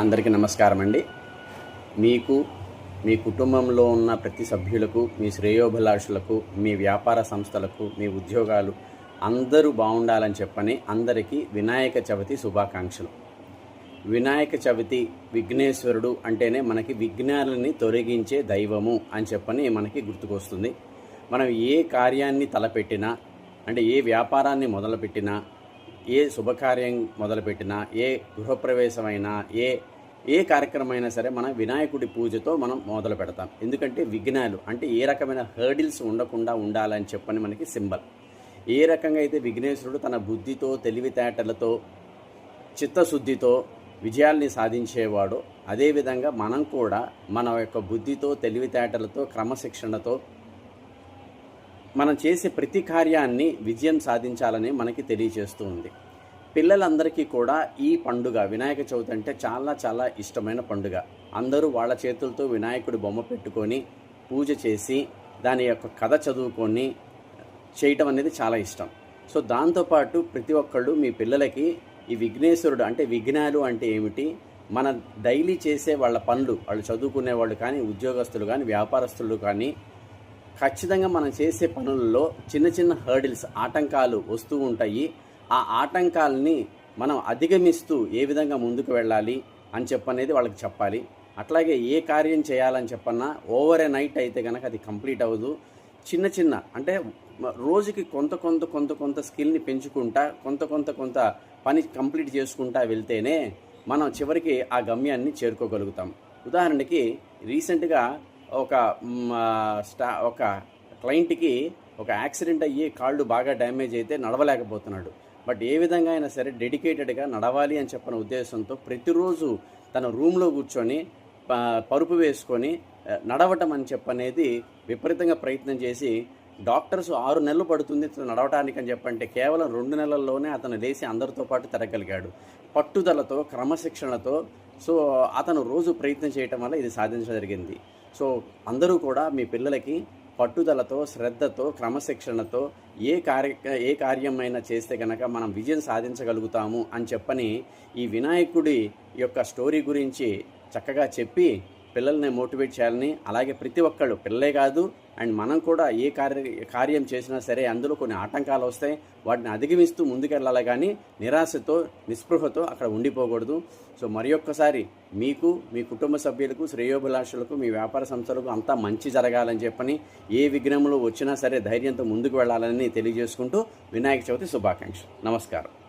అందరికీ నమస్కారం అండి. మీకు మీ కుటుంబంలో ఉన్న ప్రతి సభ్యులకు మీ శ్రేయోభిలాషులకు మీ వ్యాపార సంస్థలకు మీ ఉద్యోగాలు అందరూ బాగుండాలని చెప్పని అందరికీ వినాయక చవితి శుభాకాంక్షలు. వినాయక చవితి విఘ్నేశ్వరుడు అంటేనే మనకి విఘ్నాలని తొలగించే దైవము అని చెప్పని మనకి గుర్తుకొస్తుంది. మనం ఏ కార్యాన్ని తలపెట్టినా అంటే ఏ వ్యాపారాన్ని మొదలుపెట్టినా ఏ శుభకార్యం మొదలుపెట్టినా ఏ గృహప్రవేశమైనా ఏ ఏ కార్యక్రమం అయినా సరే మనం వినాయకుడి పూజతో మనం మొదలు పెడతాం. ఎందుకంటే విఘ్నాలు అంటే ఏ రకమైన హర్డిల్స్ ఉండకుండా ఉండాలని చెప్పని మనకి సింబల్. ఏ రకంగా అయితే విఘ్నేశ్వరుడు తన బుద్ధితో తెలివితేటలతో చిత్తశుద్ధితో విజయాల్ని సాధించేవాడో అదేవిధంగా మనం కూడా మన యొక్క బుద్ధితో తెలివితేటలతో క్రమశిక్షణతో మనం చేసే ప్రతి కార్యాన్ని విజయం సాధించాలని మనకి తెలియజేస్తూ ఉంది. పిల్లలందరికీ కూడా ఈ పండుగ వినాయక చవితి అంటే చాలా చాలా ఇష్టమైన పండుగ. అందరూ వాళ్ళ చేతులతో వినాయకుడి బొమ్మ పెట్టుకొని పూజ చేసి దాని యొక్క కథ చదువుకొని చేయటం అనేది చాలా ఇష్టం. సో దాంతోపాటు ప్రతి ఒక్కళ్ళు మీ పిల్లలకి ఈ విఘ్నేశ్వరుడు అంటే విఘ్నాలు అంటే ఏమిటి? మన డైలీ చేసే వాళ్ళ పనులు వాళ్ళు చదువుకునే వాళ్ళు కానీ ఉద్యోగస్తులు కానీ వ్యాపారస్తులు కానీ ఖచ్చితంగా మనం చేసే పనుల్లో చిన్న చిన్న హర్డిల్స్ ఆటంకాలు వస్తూ ఉంటాయి. ఆ ఆటంకాలని మనం అధిగమిస్తూ ఏ విధంగా ముందుకు వెళ్ళాలి అని చెప్పనేది వాళ్ళకి చెప్పాలి. అట్లాగే ఏ కార్యం చేయాలని చెప్పన్నా ఓవర్ ఏ నైట్ అయితే కనుక అది కంప్లీట్ అవ్వదు. చిన్న చిన్న అంటే రోజుకి కొంత కొంత కొంత కొంత స్కిల్ని పెంచుకుంటా కొంత కొంత కొంత పని కంప్లీట్ చేసుకుంటా వెళ్తేనే మనం చివరికి ఆ గమ్యాన్ని చేరుకోగలుగుతాం. ఉదాహరణకి రీసెంట్గా ఒక స్టా ఒక క్లయింట్కి ఒక యాక్సిడెంట్ అయ్యి కాళ్ళు బాగా డ్యామేజ్ అయితే నడవలేకపోతున్నాడు. బట్ ఏ విధంగా అయినా సరే డెడికేటెడ్గా నడవాలి అని చెప్పిన ఉద్దేశంతో ప్రతిరోజు తన రూమ్లో కూర్చొని ప- పరుపు వేసుకొని నడవటం అని చెప్పనేది విపరీతంగా ప్రయత్నం చేసి డాక్టర్స్ ఆరు నెలలు పడుతుంది నడవటానికి అని చెప్పంటే కేవలం రెండు నెలల్లోనే అతను లేచి అందరితో పాటు తిరగలిగాడు. పట్టుదలతో క్రమశిక్షణతో సో అతను రోజు ప్రయత్నం చేయటం వల్ల ఇది సాధించడం జరిగింది. సో అందరూ కూడా మీ పిల్లలకి పట్టుదలతో శ్రద్ధతో క్రమశిక్షణతో ఏ కార్య ఏ కార్యమైనా చేస్తే కనుక మనం విజయం సాధించగలుగుతాము అని చెప్పని ఈ వినాయకుడి యొక్క స్టోరీ గురించి చక్కగా చెప్పి పిల్లల్ని మోటివేట్ చేయాలని అలాగే ప్రతి ఒక్కళ్ళు పిల్లలే కాదు అండ్ మనం కూడా ఏ కార్య కార్యం చేసినా సరే అందులో కొన్ని ఆటంకాలు వస్తాయి. వాటిని అధిగమిస్తూ ముందుకెళ్ళాలి కానీ నిరాశతో నిస్పృహతో అక్కడ ఉండిపోకూడదు. సో మరి ఒక్కసారి మీకు మీ కుటుంబ సభ్యులకు శ్రేయోభిలాషులకు మీ వ్యాపార సంస్థలకు అంతా మంచి జరగాలని చెప్పని ఏ విఘ్నములు వచ్చినా సరే ధైర్యంతో ముందుకు వెళ్ళాలని తెలియజేసుకుంటూ వినాయక చవితి శుభాకాంక్షలు. నమస్కారం.